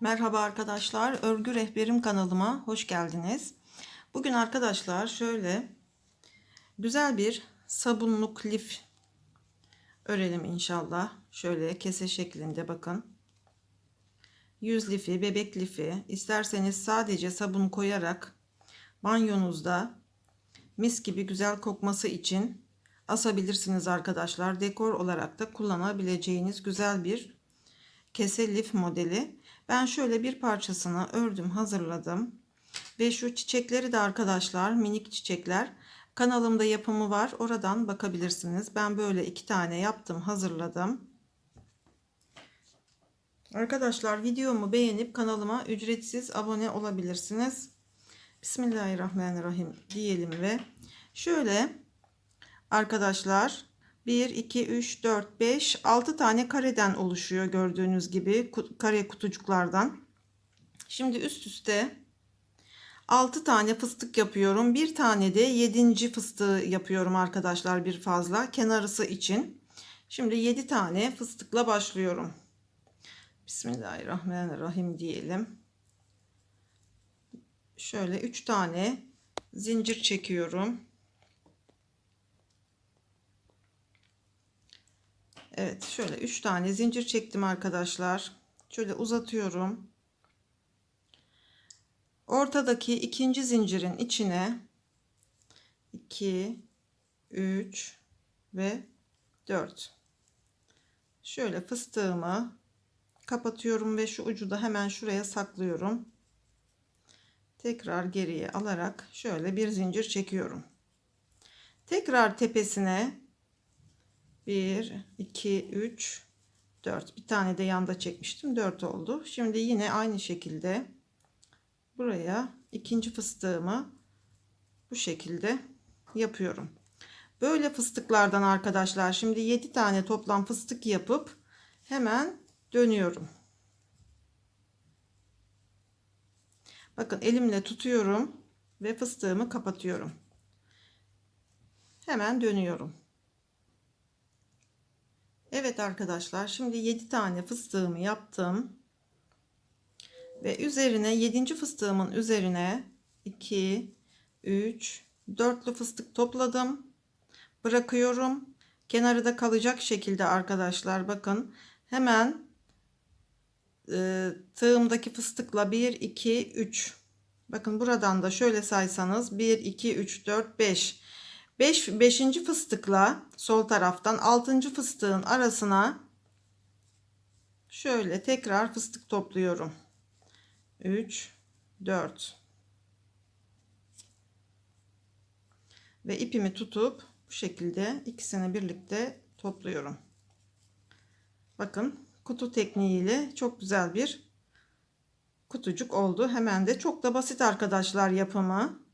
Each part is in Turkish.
Merhaba arkadaşlar, Örgü Rehberim kanalıma hoş geldiniz. Bugün arkadaşlar şöyle güzel bir sabunluk lif örelim inşallah. Şöyle kese şeklinde bakın. Yüz lifi, bebek lifi, isterseniz sadece sabun koyarak banyonuzda mis gibi güzel kokması için asabilirsiniz arkadaşlar. Dekor olarak da kullanabileceğiniz güzel bir kese lif modeli. Ben şöyle bir parçasını ördüm, hazırladım. Ve şu çiçekleri de arkadaşlar, minik çiçekler. Kanalımda yapımı var. Oradan bakabilirsiniz. Ben böyle iki tane yaptım, hazırladım. Arkadaşlar videomu beğenip kanalıma ücretsiz abone olabilirsiniz. Bismillahirrahmanirrahim diyelim ve şöyle arkadaşlar 1, 2, 3, 4, 5, 6 tane kareden oluşuyor gördüğünüz gibi kare kutucuklardan. Şimdi üst üste 6 tane fıstık yapıyorum. Bir tane de 7. fıstığı yapıyorum arkadaşlar bir fazla kenarısı için. Şimdi 7 tane fıstıkla başlıyorum. Bismillahirrahmanirrahim diyelim. Şöyle 3 tane zincir çekiyorum. Evet şöyle 3 tane zincir çektim arkadaşlar. Şöyle uzatıyorum. Ortadaki ikinci zincirin içine 2 3 ve 4 şöyle fıstığımı kapatıyorum ve şu ucu da hemen şuraya saklıyorum. Tekrar geriye alarak şöyle bir zincir çekiyorum. Tekrar tepesine 1 2 3 4 bir tane de yanda çekmiştim. 4 oldu. Şimdi yine aynı şekilde buraya ikinci fıstığımı bu şekilde yapıyorum. Böyle fıstıklardan arkadaşlar şimdi 7 tane toplam fıstık yapıp hemen dönüyorum. Bakın elimle tutuyorum ve fıstığımı kapatıyorum. Hemen dönüyorum Evet arkadaşlar şimdi 7 tane fıstığımı yaptım. Ve üzerine 7. fıstığımın üzerine 2 3 4'lü fıstık topladım. Bırakıyorum. Kenarı da kalacak şekilde arkadaşlar bakın. Hemen e, tığımdaki fıstıkla 1 2 3 Bakın buradan da şöyle saysanız 1 2 3 4 5 5 5. fıstıkla sol taraftan 6. fıstığın arasına şöyle tekrar fıstık topluyorum. 3 4 ve ipimi tutup bu şekilde ikisini birlikte topluyorum. Bakın kutu tekniğiyle çok güzel bir kutucuk oldu. Hemen de çok da basit arkadaşlar yapımı.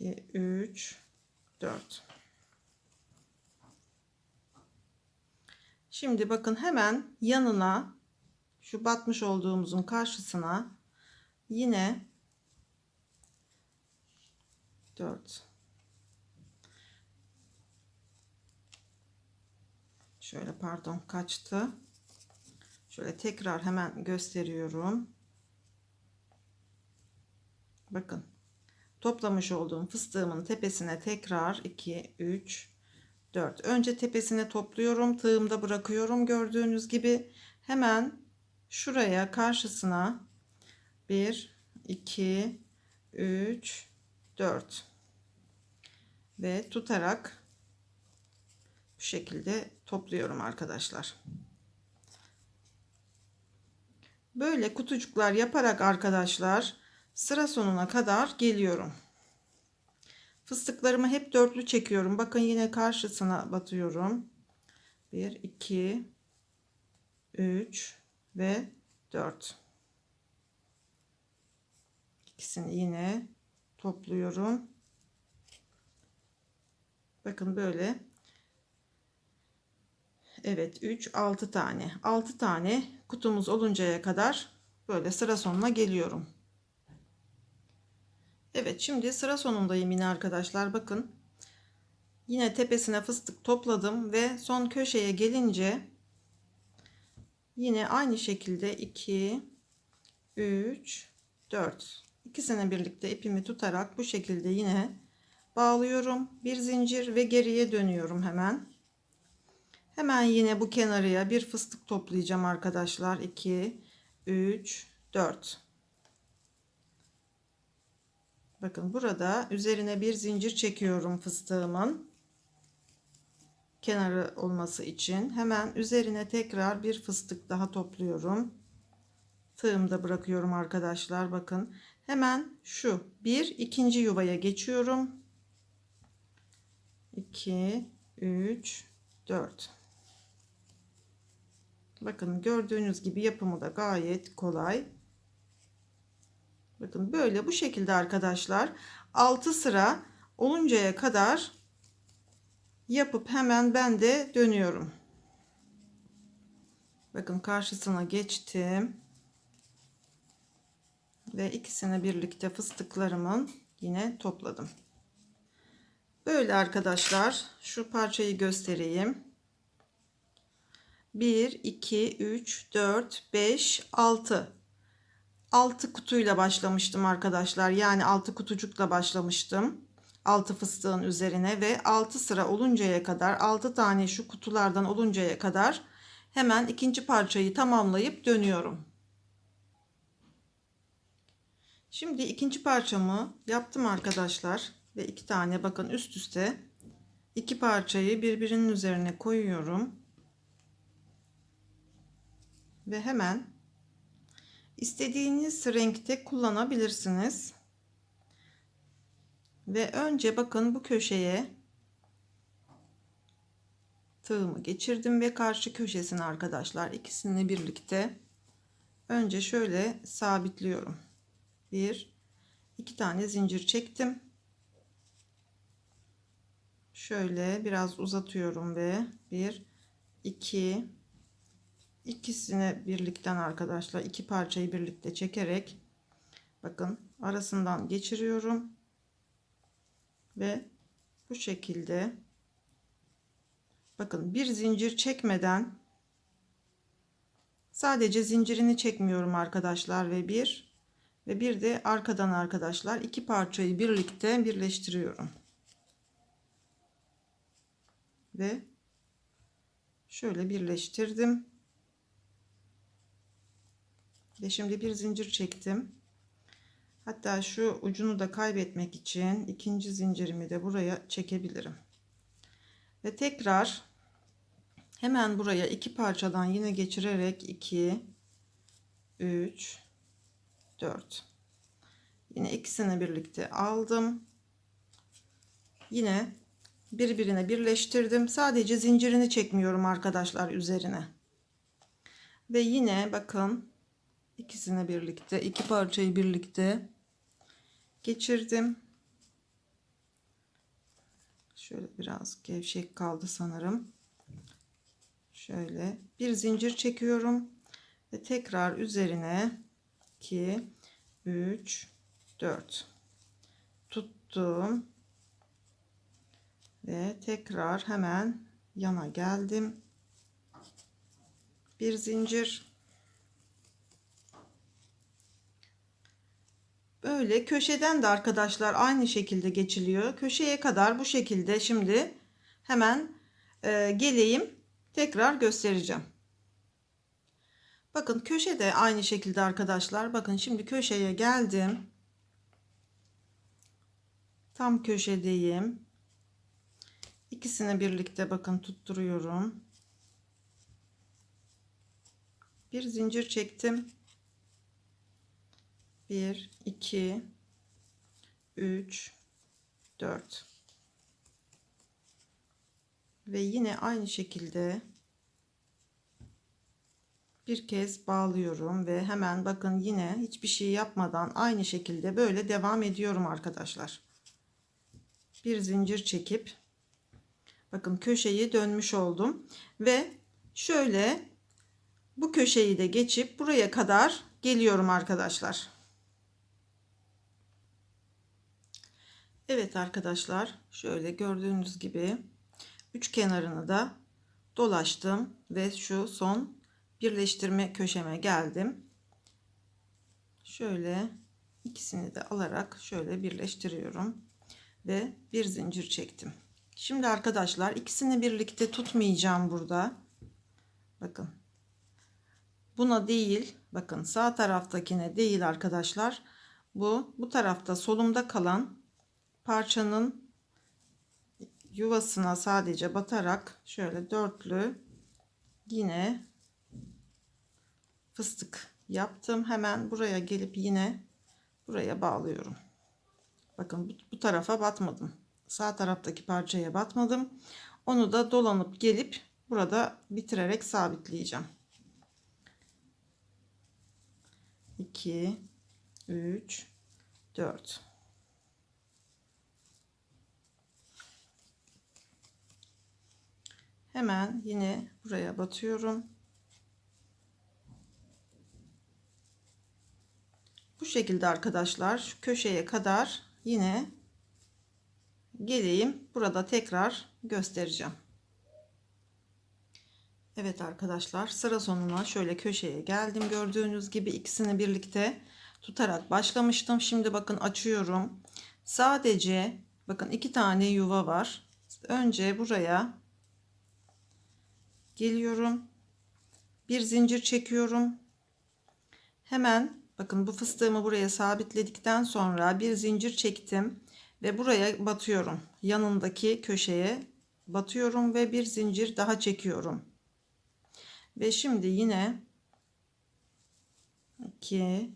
2 3 4 Şimdi bakın hemen yanına şu batmış olduğumuzun karşısına yine 4 şöyle pardon kaçtı? Şöyle tekrar hemen gösteriyorum. Bakın toplamış olduğum fıstığımın tepesine tekrar 2 3 4 önce tepesine topluyorum tığımda bırakıyorum gördüğünüz gibi. Hemen şuraya karşısına 1 2 3 4 ve tutarak bu şekilde topluyorum arkadaşlar. Böyle kutucuklar yaparak arkadaşlar sıra sonuna kadar geliyorum. Fıstıklarımı hep dörtlü çekiyorum. Bakın yine karşısına batıyorum. 1 2 3 ve 4. İkisini yine topluyorum. Bakın böyle. Evet 3 6 tane. 6 tane kutumuz oluncaya kadar böyle sıra sonuna geliyorum. Evet şimdi sıra sonundayım yine arkadaşlar bakın. Yine tepesine fıstık topladım ve son köşeye gelince Yine aynı şekilde 2 3 4 ikisini birlikte ipimi tutarak bu şekilde yine bağlıyorum. Bir zincir ve geriye dönüyorum hemen. Hemen yine bu kenarıya bir fıstık toplayacağım arkadaşlar. 2 3 4 Bakın burada üzerine bir zincir çekiyorum fıstığımın kenarı olması için. Hemen üzerine tekrar bir fıstık daha topluyorum. Tığımda bırakıyorum arkadaşlar. Bakın hemen şu bir ikinci yuvaya geçiyorum. 2 3 4 Bakın gördüğünüz gibi yapımı da gayet kolay. Bakın böyle bu şekilde arkadaşlar 6 sıra oluncaya kadar yapıp hemen ben de dönüyorum. Bakın karşısına geçtim. Ve ikisini birlikte fıstıklarımın yine topladım. Böyle arkadaşlar şu parçayı göstereyim. 1 2 3 4 5 6 6 kutuyla başlamıştım arkadaşlar. Yani 6 kutucukla başlamıştım. 6 fıstığın üzerine ve 6 sıra oluncaya kadar 6 tane şu kutulardan oluncaya kadar hemen ikinci parçayı tamamlayıp dönüyorum. Şimdi ikinci parçamı yaptım arkadaşlar ve iki tane bakın üst üste iki parçayı birbirinin üzerine koyuyorum. Ve hemen istediğiniz renkte kullanabilirsiniz. Ve önce bakın bu köşeye tığımı geçirdim ve karşı köşesine arkadaşlar ikisini birlikte önce şöyle sabitliyorum. Bir, iki tane zincir çektim. Şöyle biraz uzatıyorum ve bir, iki, ikisini birlikten arkadaşlar iki parçayı birlikte çekerek bakın arasından geçiriyorum. Ve bu şekilde bakın bir zincir çekmeden sadece zincirini çekmiyorum arkadaşlar ve bir ve bir de arkadan arkadaşlar iki parçayı birlikte birleştiriyorum. Ve şöyle birleştirdim ve şimdi bir zincir çektim Hatta şu ucunu da kaybetmek için ikinci zincirimi de buraya çekebilirim. Ve tekrar hemen buraya iki parçadan yine geçirerek 2 3 4 Yine ikisini birlikte aldım. Yine birbirine birleştirdim. Sadece zincirini çekmiyorum arkadaşlar üzerine. Ve yine bakın ikisini birlikte iki parçayı birlikte geçirdim. Şöyle biraz gevşek kaldı sanırım. Şöyle bir zincir çekiyorum ve tekrar üzerine 2 3 4 tuttum ve tekrar hemen yana geldim. Bir zincir Böyle köşeden de arkadaşlar aynı şekilde geçiliyor. Köşeye kadar bu şekilde şimdi hemen e, geleyim. Tekrar göstereceğim. Bakın köşede aynı şekilde arkadaşlar. Bakın şimdi köşeye geldim. Tam köşedeyim. İkisini birlikte bakın tutturuyorum. Bir zincir çektim. 1 2 3 4 ve yine aynı şekilde bir kez bağlıyorum ve hemen bakın yine hiçbir şey yapmadan aynı şekilde böyle devam ediyorum arkadaşlar. Bir zincir çekip bakın köşeyi dönmüş oldum ve şöyle bu köşeyi de geçip buraya kadar geliyorum arkadaşlar. Evet arkadaşlar şöyle gördüğünüz gibi üç kenarını da dolaştım ve şu son birleştirme köşeme geldim. Şöyle ikisini de alarak şöyle birleştiriyorum ve bir zincir çektim. Şimdi arkadaşlar ikisini birlikte tutmayacağım burada. Bakın. Buna değil, bakın sağ taraftakine değil arkadaşlar. Bu bu tarafta solumda kalan parçanın yuvasına sadece batarak şöyle dörtlü yine fıstık yaptım. Hemen buraya gelip yine buraya bağlıyorum. Bakın bu, bu tarafa batmadım. Sağ taraftaki parçaya batmadım. Onu da dolanıp gelip burada bitirerek sabitleyeceğim. 2 3 4 Hemen yine buraya batıyorum. Bu şekilde arkadaşlar şu köşeye kadar yine geleyim. Burada tekrar göstereceğim. Evet arkadaşlar sıra sonuna şöyle köşeye geldim. Gördüğünüz gibi ikisini birlikte tutarak başlamıştım. Şimdi bakın açıyorum. Sadece bakın iki tane yuva var. Önce buraya geliyorum. Bir zincir çekiyorum. Hemen bakın bu fıstığımı buraya sabitledikten sonra bir zincir çektim ve buraya batıyorum. Yanındaki köşeye batıyorum ve bir zincir daha çekiyorum. Ve şimdi yine 2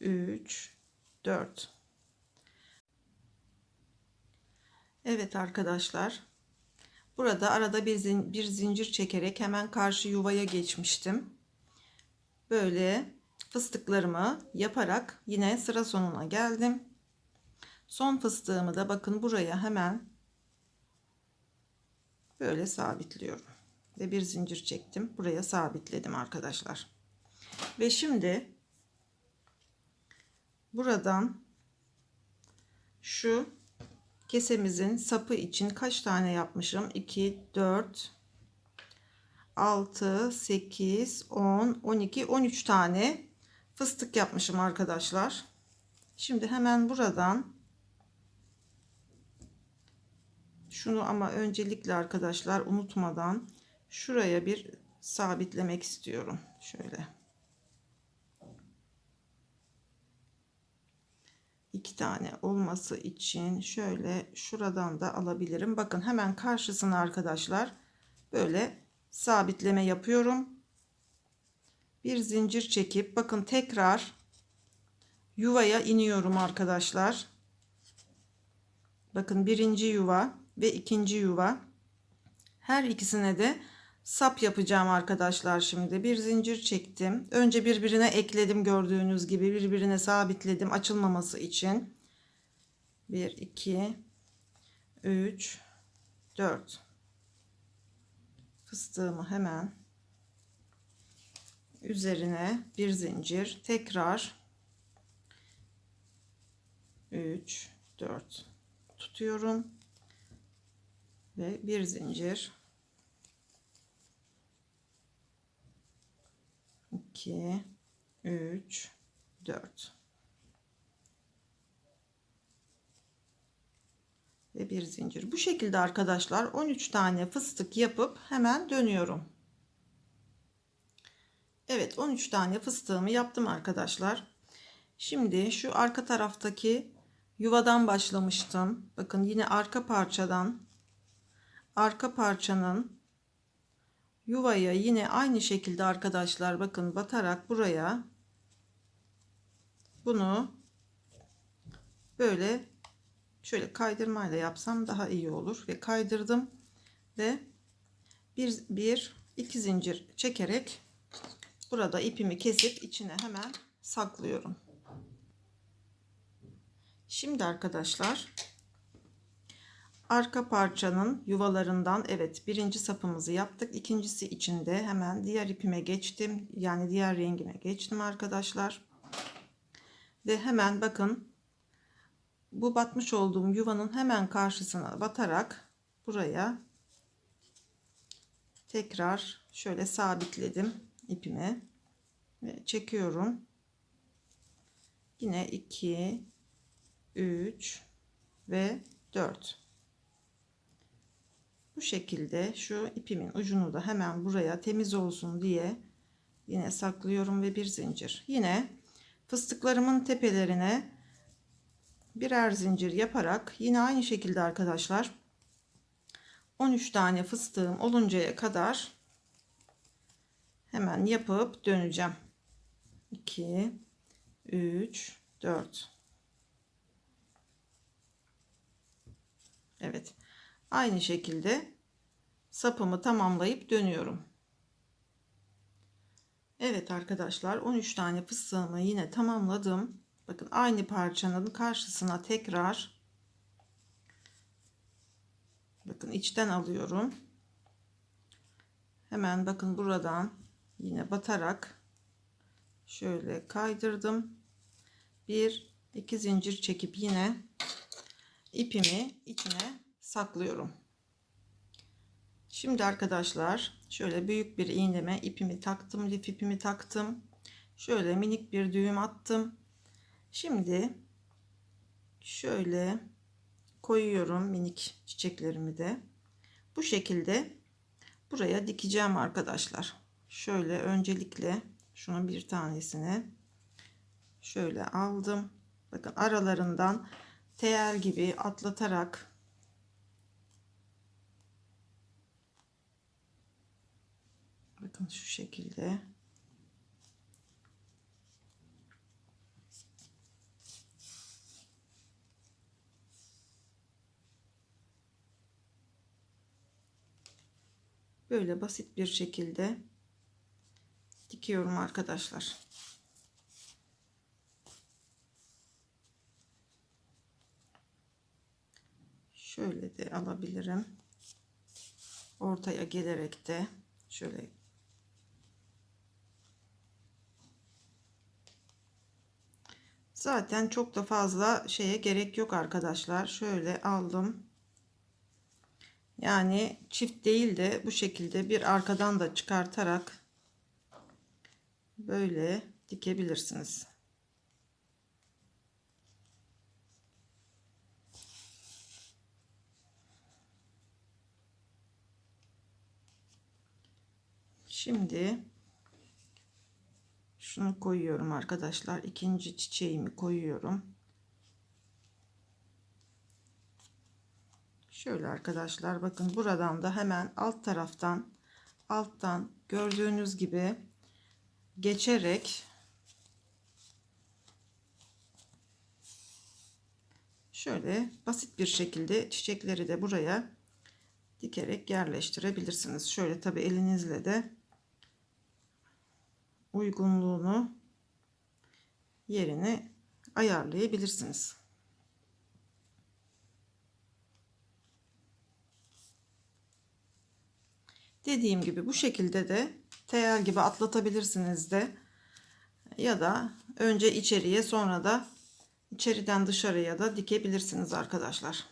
3 4 Evet arkadaşlar. Burada arada bir, zin bir zincir çekerek hemen karşı yuvaya geçmiştim. Böyle fıstıklarımı yaparak yine sıra sonuna geldim. Son fıstığımı da bakın buraya hemen böyle sabitliyorum. Ve bir zincir çektim. Buraya sabitledim arkadaşlar. Ve şimdi buradan şu kesemizin sapı için kaç tane yapmışım? 2, 4, 6, 8, 10, 12, 13 tane fıstık yapmışım arkadaşlar. Şimdi hemen buradan şunu ama öncelikle arkadaşlar unutmadan şuraya bir sabitlemek istiyorum. Şöyle. İki tane olması için şöyle şuradan da alabilirim. Bakın hemen karşısına arkadaşlar böyle sabitleme yapıyorum. Bir zincir çekip bakın tekrar yuvaya iniyorum arkadaşlar. Bakın birinci yuva ve ikinci yuva. Her ikisine de sap yapacağım arkadaşlar şimdi. Bir zincir çektim. Önce birbirine ekledim gördüğünüz gibi. Birbirine sabitledim açılmaması için. 1, 2, 3, 4. Fıstığımı hemen üzerine bir zincir tekrar 3 4 tutuyorum ve bir zincir 2 3 4 ve bir zincir. Bu şekilde arkadaşlar 13 tane fıstık yapıp hemen dönüyorum. Evet 13 tane fıstığımı yaptım arkadaşlar. Şimdi şu arka taraftaki yuvadan başlamıştım. Bakın yine arka parçadan arka parçanın yuvaya yine aynı şekilde arkadaşlar bakın batarak buraya bunu böyle şöyle kaydırmayla yapsam daha iyi olur ve kaydırdım ve bir, bir iki zincir çekerek burada ipimi kesip içine hemen saklıyorum. Şimdi arkadaşlar arka parçanın yuvalarından evet birinci sapımızı yaptık. İkincisi içinde hemen diğer ipime geçtim. Yani diğer rengime geçtim arkadaşlar. Ve hemen bakın bu batmış olduğum yuvanın hemen karşısına batarak buraya tekrar şöyle sabitledim ipimi ve çekiyorum. Yine 2 3 ve 4 bu şekilde şu ipimin ucunu da hemen buraya temiz olsun diye yine saklıyorum ve bir zincir. Yine fıstıklarımın tepelerine birer zincir yaparak yine aynı şekilde arkadaşlar 13 tane fıstığım oluncaya kadar hemen yapıp döneceğim. 2 3 4 Evet aynı şekilde sapımı tamamlayıp dönüyorum. Evet arkadaşlar 13 tane fıstığımı yine tamamladım. Bakın aynı parçanın karşısına tekrar bakın içten alıyorum. Hemen bakın buradan yine batarak şöyle kaydırdım. Bir iki zincir çekip yine ipimi içine saklıyorum. Şimdi arkadaşlar şöyle büyük bir iğneme ipimi taktım lif ipimi taktım. Şöyle minik bir düğüm attım. Şimdi şöyle koyuyorum minik çiçeklerimi de. Bu şekilde buraya dikeceğim arkadaşlar. Şöyle öncelikle şunun bir tanesini şöyle aldım. Bakın aralarından tel gibi atlatarak bakın şu şekilde böyle basit bir şekilde dikiyorum arkadaşlar. Şöyle de alabilirim. Ortaya gelerek de şöyle Zaten çok da fazla şeye gerek yok arkadaşlar. Şöyle aldım. Yani çift değil de bu şekilde bir arkadan da çıkartarak böyle dikebilirsiniz. Şimdi şunu koyuyorum arkadaşlar. ikinci çiçeğimi koyuyorum. Şöyle arkadaşlar bakın buradan da hemen alt taraftan alttan gördüğünüz gibi geçerek şöyle basit bir şekilde çiçekleri de buraya dikerek yerleştirebilirsiniz. Şöyle tabi elinizle de uygunluğunu yerini ayarlayabilirsiniz. Dediğim gibi bu şekilde de tel gibi atlatabilirsiniz de ya da önce içeriye sonra da içeriden dışarıya da dikebilirsiniz arkadaşlar.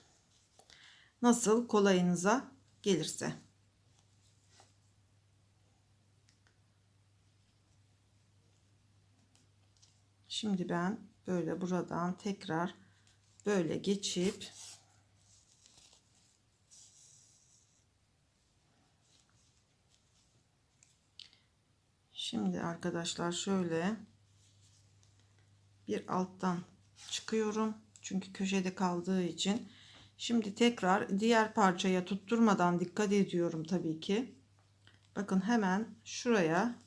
Nasıl kolayınıza gelirse. Şimdi ben böyle buradan tekrar böyle geçip Şimdi arkadaşlar şöyle bir alttan çıkıyorum. Çünkü köşede kaldığı için. Şimdi tekrar diğer parçaya tutturmadan dikkat ediyorum tabii ki. Bakın hemen şuraya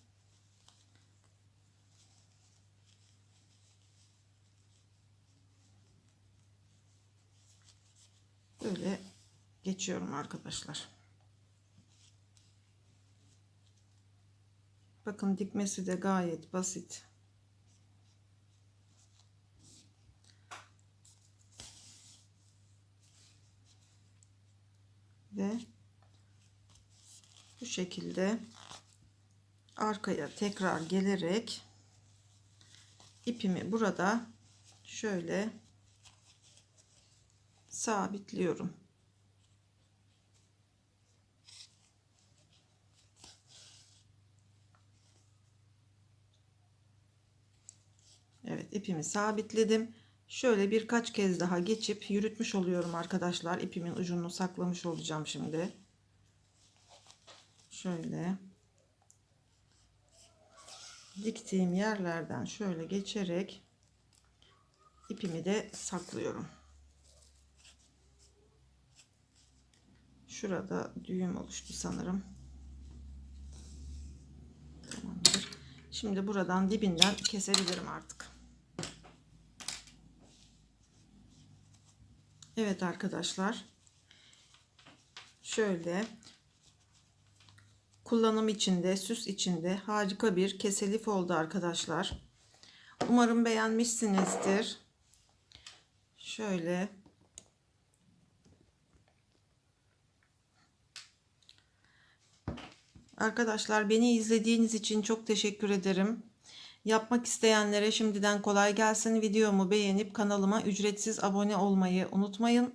böyle geçiyorum arkadaşlar. Bakın dikmesi de gayet basit. Ve bu şekilde arkaya tekrar gelerek ipimi burada şöyle sabitliyorum. Evet ipimi sabitledim. Şöyle birkaç kez daha geçip yürütmüş oluyorum arkadaşlar. İpimin ucunu saklamış olacağım şimdi. Şöyle diktiğim yerlerden şöyle geçerek ipimi de saklıyorum. Şurada düğüm oluştu sanırım. Şimdi buradan dibinden kesebilirim artık. Evet arkadaşlar. Şöyle kullanım içinde, süs içinde harika bir keselif oldu arkadaşlar. Umarım beğenmişsinizdir. Şöyle Arkadaşlar beni izlediğiniz için çok teşekkür ederim. Yapmak isteyenlere şimdiden kolay gelsin. Videomu beğenip kanalıma ücretsiz abone olmayı unutmayın.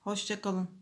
Hoşçakalın.